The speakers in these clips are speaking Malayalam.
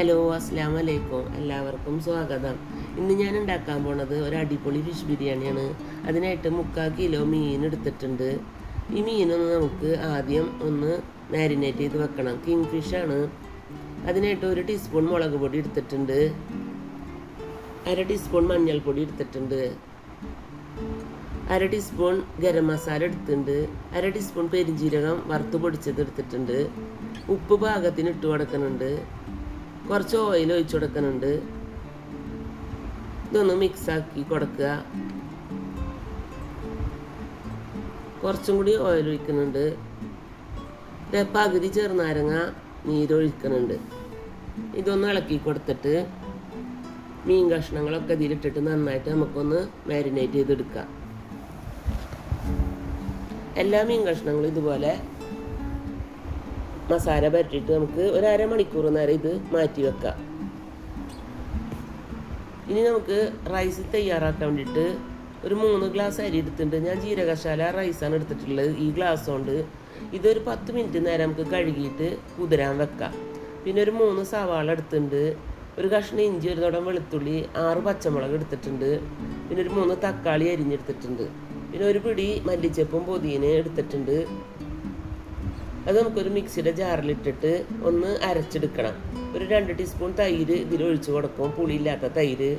ഹലോ അസ്സാം വലൈക്കും എല്ലാവർക്കും സ്വാഗതം. ഇന്ന് ഞാൻ ഉണ്ടാക്കാൻ പോണത് ഒരു അടിപൊളി ഫിഷ് ബിരിയാണിയാണ്. അതിനായിട്ട് മുക്കാൽ കിലോ മീൻ എടുത്തിട്ടുണ്ട്. ഈ മീനൊന്ന് നമുക്ക് ആദ്യം ഒന്ന് മാരിനേറ്റ് ചെയ്ത് വെക്കണം. കിങ് ഫിഷാണ് അതിനായിട്ട് ഒരു ടീസ്പൂൺ മുളക് പൊടി എടുത്തിട്ടുണ്ട്. അര ടീസ്പൂൺ മഞ്ഞൾപ്പൊടി എടുത്തിട്ടുണ്ട്. അര ടീസ്പൂൺ ഗരം മസാല എടുത്തിട്ടുണ്ട്. അര ടീസ്പൂൺ പെരിഞ്ജീരകം വറുത്ത് പൊടിച്ചത് എടുത്തിട്ടുണ്ട്. ഉപ്പ് പാകത്തിന് ഇട്ട് കൊടുക്കുന്നുണ്ട്. കുറച്ച് ഓയിൽ ഒഴിച്ചു കൊടുക്കുന്നുണ്ട്. ഇതൊന്ന് മിക്സാക്കി കൊടുക്കുക. കുറച്ചും കൂടി ഓയിൽ ഒഴിക്കുന്നുണ്ട്. പകുതി ചെറുനാരങ്ങ നീരൊഴിക്കുന്നുണ്ട് ഇതൊന്ന് ഇളക്കി കൊടുത്തിട്ട് മീൻ കഷ്ണങ്ങളൊക്കെ ഇതിലിട്ടിട്ട് നന്നായിട്ട് നമുക്കൊന്ന് മാരിനേറ്റ് ചെയ്തെടുക്കാം. എല്ലാ മീൻ കഷ്ണങ്ങളും ഇതുപോലെ മസാല പരട്ടിയിട്ട് നമുക്ക് ഒരു അരമണിക്കൂർ നേരം ഇത് മാറ്റി വെക്കാം. ഇനി നമുക്ക് റൈസ് തയ്യാറാക്കാൻ വേണ്ടിയിട്ട് ഒരു മൂന്ന് ഗ്ലാസ് അരി എടുത്തിട്ടുണ്ട്. ഞാൻ ജീരകശാല റൈസാണ് എടുത്തിട്ടുള്ളത്. ഈ ഗ്ലാസ് കൊണ്ട് ഇതൊരു പത്ത് മിനിറ്റ് നേരം നമുക്ക് കഴുകിയിട്ട് കുതിരാൻ വെക്കാം. പിന്നെ ഒരു മൂന്ന് സവാള എടുത്തിട്ടുണ്ട്. ഒരു കഷ്ണം ഇഞ്ചി ഒരു തുടം വെളുത്തുള്ളി ആറ് പച്ചമുളക് എടുത്തിട്ടുണ്ട്. പിന്നെ ഒരു മൂന്ന് തക്കാളി അരിഞ്ഞെടുത്തിട്ടുണ്ട്. പിന്നെ ഒരു പിടി മല്ലിച്ചപ്പും പുതിന എടുത്തിട്ടുണ്ട്. അത് നമുക്കൊരു മിക്സിയുടെ ജാറിലിട്ടിട്ട് ഒന്ന് അരച്ചെടുക്കണം. ഒരു രണ്ട് ടീസ്പൂൺ തൈര് ഇതിൽ ഒഴിച്ച് കൊടുക്കും. പുളിയില്ലാത്ത തൈര്.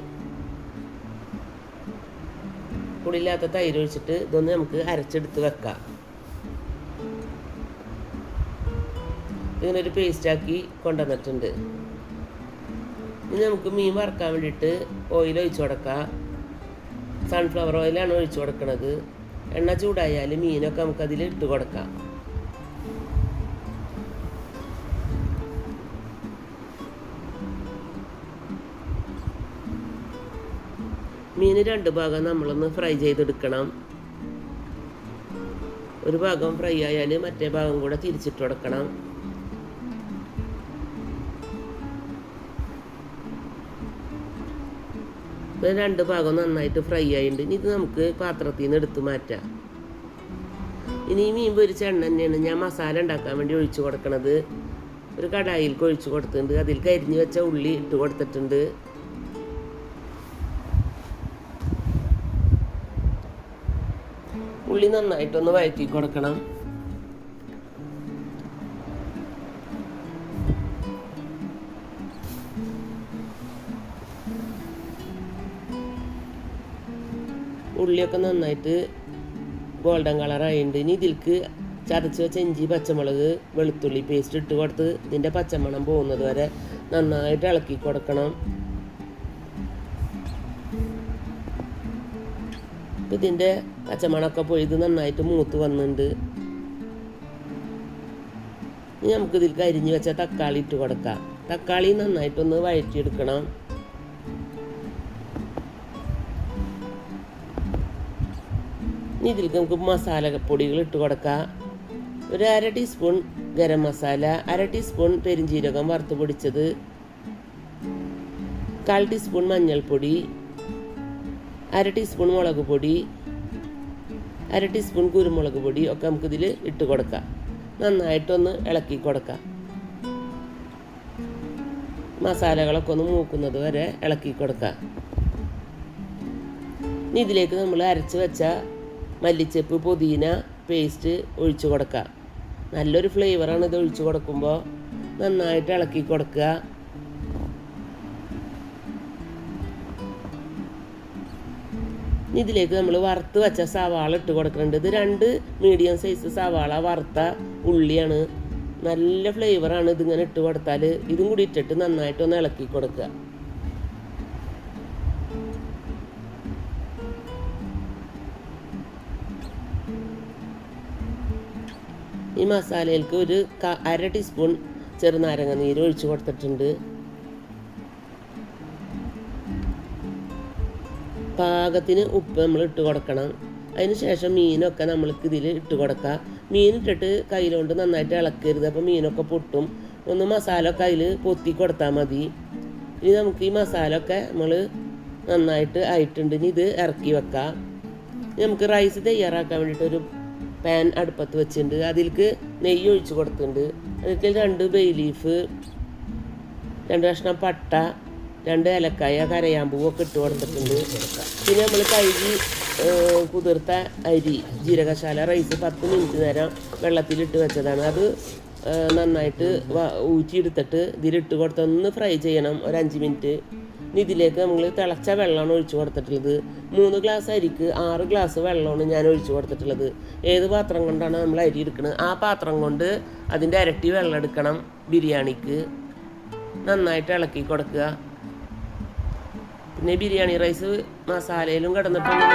പുളിയില്ലാത്ത തൈര് ഒഴിച്ചിട്ട് ഇതൊന്ന് നമുക്ക് അരച്ചെടുത്ത് വെക്കാം. ഇങ്ങനെ ഒരു പേസ്റ്റാക്കി കൊണ്ടുവന്നിട്ടുണ്ട്. ഇനി നമുക്ക് മീൻ വറക്കാൻ വേണ്ടിയിട്ട് ഓയിൽ ഒഴിച്ചു കൊടുക്കാം. സൺഫ്ലവർ ഓയിലാണ് ഒഴിച്ചു കൊടുക്കുന്നത് എണ്ണ ചൂടായാൽ മീനൊക്കെ നമുക്കതിൽ ഇട്ട് കൊടുക്കാം. മീൻ രണ്ട് ഭാഗം നമ്മളൊന്ന് ഫ്രൈ ചെയ്തെടുക്കണം. ഒരു ഭാഗം ഫ്രൈ ആയാൽ മറ്റേ ഭാഗം കൂടെ തിരിച്ചിട്ട് കൊടുക്കണം. രണ്ട് ഭാഗം നന്നായിട്ട് ഫ്രൈ ആയിട്ടുണ്ട്. ഇനി ഇത് നമുക്ക് പാത്രത്തിൽ നിന്ന് എടുത്ത് മാറ്റാം. ഇനി മീൻ പൊരിച്ച എണ്ണ തന്നെയാണ് ഞാൻ മസാല ഉണ്ടാക്കാൻ വേണ്ടി ഒഴിച്ചു കൊടുക്കണത്. ഒരു കടായിൽ ഒഴിച്ചു കൊടുത്തിട്ടുണ്ട്. അതിൽ കരിഞ്ഞു വെച്ച ഉള്ളി ഇട്ട് കൊടുത്തിട്ടുണ്ട്. ഉള്ളി നന്നായിട്ടൊന്ന് വഴറ്റി കൊടുക്കണം. ഉള്ളിയൊക്കെ നന്നായിട്ട് ഗോൾഡൻ കളറായിട്ടുണ്ട് ഇനി ഇതിൽക്ക് ചതച്ച് വെച്ച ഇഞ്ചി പച്ചമുളക് വെളുത്തുള്ളി പേസ്റ്റ് ഇട്ട് കൊടുത്ത് ഇതിന്റെ പച്ചമണം പോകുന്നത് വരെ നന്നായിട്ട് ഇളക്കി കൊടുക്കണം. ഇപ്പം ഇതിന്റെ പച്ചമണമൊക്കെ പോയി ഇത് നന്നായിട്ട് മൂത്ത് വന്നിട്ടുണ്ട് ഇനി നമുക്ക് ഇതിൽ അരിഞ്ഞ് വെച്ച തക്കാളി ഇട്ട് കൊടുക്കാം. തക്കാളി നന്നായിട്ടൊന്ന് വഴറ്റിയെടുക്കണം. ഇനി ഇതിലേക്ക് നമുക്ക് മസാലപ്പൊടികൾ ഇട്ട് കൊടുക്കാം. ഒരു അര ടീസ്പൂൺ ഗരം മസാല അര ടീസ്പൂൺ പെരിഞ്ജീരകം വറുത്ത് പൊടിച്ചത് കാൽ ടീസ്പൂൺ മഞ്ഞൾപ്പൊടി അര ടീസ്പൂൺ മുളക് പൊടി അര ടീസ്പൂൺ കുരുമുളക് പൊടി ഒക്കെ നമുക്ക് നമുക്കിതിൽ ഇട്ട് കൊടുക്കാം. നന്നായിട്ടൊന്ന് ഇളക്കി കൊടുക്കാം. മസാലകളൊക്കെ ഒന്ന് മൂക്കുന്നത് വരെ ഇളക്കി കൊടുക്കാം. ഇനി ഇതിലേക്ക് നമ്മൾ അരച്ച് വെച്ച മല്ലിച്ചപ്പ് പുതിന പേസ്റ്റ് ഒഴിച്ചു കൊടുക്കാം. നല്ലൊരു ഫ്ലേവറാണ് ഇത് ഒഴിച്ചു കൊടുക്കുമ്പോൾ നന്നായിട്ട് ഇളക്കി കൊടുക്കുക ഇതിലേക്ക് നമ്മൾ വറുത്ത് വെച്ച സവാള ഇട്ട് കൊടുക്കുന്നുണ്ട്. ഇത് രണ്ട് മീഡിയം സൈസ് സവാള വറുത്ത ഉള്ളിയാണ്. നല്ല ഫ്ലേവറാണ് ഇതിങ്ങനെ ഇട്ട് കൊടുത്താൽ ഇതും കൂടി ഇട്ടിട്ട് നന്നായിട്ടൊന്ന് ഇളക്കി കൊടുക്കുക. ഈ മസാലയിലേക്ക് ഒരു അര ടീസ്പൂൺ ചെറുനാരങ്ങ നീര് ഒഴിച്ചു കൊടുത്തിട്ടുണ്ട്. പാകത്തിന് ഉപ്പ് നമ്മൾ ഇട്ട് കൊടുക്കണം. അതിന് ശേഷം മീനൊക്കെ നമ്മൾക്ക് ഇതിൽ ഇട്ട് കൊടുക്കാം. മീൻ ഇട്ടിട്ട് കയ്യിലുകൊണ്ട് നന്നായിട്ട് ഇളക്കരുത്. അപ്പോൾ മീനൊക്കെ പൊട്ടും. ഒന്ന് മസാല ഒക്കെ അതിൽ പൊത്തി കൊടുത്താൽ മതി. ഇനി നമുക്ക് ഈ മസാല ഒക്കെ നമ്മൾ നന്നായിട്ട് ആയിട്ടുണ്ട്. ഇനി ഇത് ഇറക്കി വെക്കാം. നമുക്ക് റൈസ് തയ്യാറാക്കാൻ വേണ്ടിയിട്ട് ഒരു പാൻ അടുപ്പത്ത് വെച്ചിട്ടുണ്ട്. അതിലേക്ക് നെയ്യ് ഒഴിച്ച് കൊടുത്തിട്ടുണ്ട്. അതിലേക്ക് രണ്ട് ബേ ലീഫ് രണ്ട് കഷ്ണം പട്ട രണ്ട് ഏലക്കായ കരയാമ്പൂവൊക്കെ ഇട്ട് കൊടുത്തിട്ടുണ്ട്. പിന്നെ നമ്മൾ കഴുകി കുതിർത്ത അരി ജീരകശാല റൈസ് പത്ത് മിനിറ്റ് നേരം വെള്ളത്തിലിട്ട് വെച്ചതാണ്. അത് നന്നായിട്ട് ഊറ്റിയെടുത്തിട്ട് ഇതിലിട്ട് കൊടുത്ത് ഒന്ന് ഫ്രൈ ചെയ്യണം. ഒരു അഞ്ച് മിനിറ്റ് ഇതിലേക്ക് നമ്മൾ തിളച്ച വെള്ളമാണ് ഒഴിച്ചു കൊടുത്തിട്ടുള്ളത്. മൂന്ന് ഗ്ലാസ് അരിക്ക് ആറ് ഗ്ലാസ് വെള്ളമാണ് ഞാൻ ഒഴിച്ചു കൊടുത്തിട്ടുള്ളത്. ഏത് പാത്രം കൊണ്ടാണ് നമ്മൾ അരി എടുക്കുന്നത് ആ പാത്രം കൊണ്ട് അതിന്റെ ഇരട്ടി വെള്ളം എടുക്കണം ബിരിയാണിക്ക്. നന്നായിട്ട് ഇളക്കി കൊടുക്കുക. പിന്നെ ബിരിയാണി റൈസ് മസാലയിലും കിടന്നിട്ടുണ്ട്.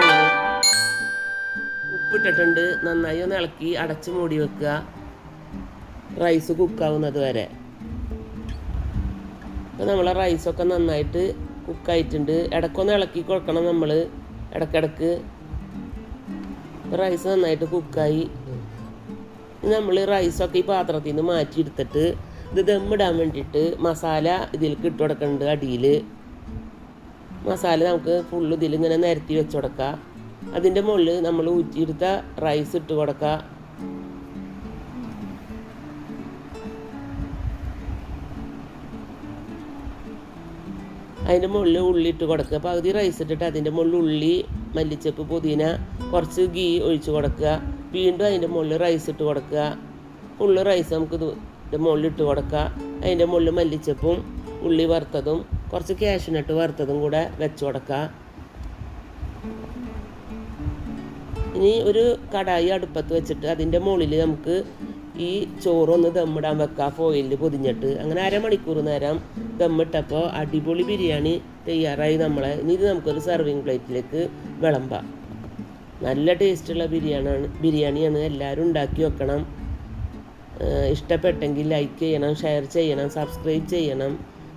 ഉപ്പിട്ടിട്ടുണ്ട്. നന്നായി ഒന്ന് ഇളക്കി അടച്ച് മൂടി വെക്കുക. റൈസ് കുക്കാവുന്നത് വരെ. അപ്പോൾ നമ്മളെ റൈസൊക്കെ നന്നായിട്ട് കുക്കായിട്ടുണ്ട്. ഇടയ്ക്കൊന്ന് ഇളക്കി കൊടുക്കണം നമ്മൾ ഇടയ്ക്കിടയ്ക്ക്. റൈസ് നന്നായിട്ട് കുക്കായി. നമ്മൾ റൈസൊക്കെ ഈ പാത്രത്തിൽ നിന്ന് മാറ്റിയെടുത്തിട്ട് ഇത് ദമ്മിടാൻ വേണ്ടിയിട്ട് മസാല ഇതിൽ ഇട്ട് കൊടുക്കുന്നുണ്ട് അടിയിൽ മസാല നമുക്ക് ഫുള്ള് ഇതിൽ ഇങ്ങനെ നിരത്തി വെച്ച് കൊടുക്കുക അതിന്റെ മുകളിൽ നമ്മൾ ഊറ്റിയെടുത്ത റൈസ് ഇട്ട് കൊടുക്കുക അതിന്റെ മുകളിൽ ഉള്ളി ഇട്ട് കൊടുക്കുക. പകുതി റൈസ് ഇട്ടിട്ട് അതിന്റെ മുകളിൽ ഉള്ളി മല്ലിച്ചപ്പ് പുതിന കുറച്ച് ഗീ ഒഴിച്ച് കൊടുക്കുക. വീണ്ടും അതിന്റെ മുകളിൽ റൈസ് ഇട്ട് കൊടുക്കുക. ഫുള്ള് റൈസ് നമുക്ക് ഇത് ഇതിന്റെ മുകളിൽ ഇട്ട് കൊടുക്കുക അതിന്റെ മുകളിൽ മല്ലിച്ചപ്പും ഉള്ളി വറുത്തതും കുറച്ച് കാഷ്നട്ട് വറുത്തതും കൂടെ വെച്ച് കൊടുക്കുക ഇനി ഒരു കടായി അടുപ്പത്ത് വെച്ചിട്ട് അതിന്റെ മുകളിൽ നമുക്ക് ഈ ചോറൊന്ന് ദമ്മിടാൻ വെക്കാം. ഫോയിലിൽ പൊതിഞ്ഞിട്ട്. അങ്ങനെ അരമണിക്കൂർ നേരം ദമ്മിട്ടപ്പോൾ അടിപൊളി ബിരിയാണി തയ്യാറായി നമ്മളെ. ഇനി ഇത് നമുക്കൊരു സെർവിങ് പ്ലേറ്റിലേക്ക് വിളമ്പാം. നല്ല ടേസ്റ്റുള്ള ബിരിയാണിയാണ് ബിരിയാണിയാണ്. എല്ലാവരും ഉണ്ടാക്കി വെക്കണം. ഇഷ്ടപ്പെട്ടെങ്കിൽ ലൈക്ക് ചെയ്യണം ഷെയർ ചെയ്യണം സബ്സ്ക്രൈബ് ചെയ്യണം.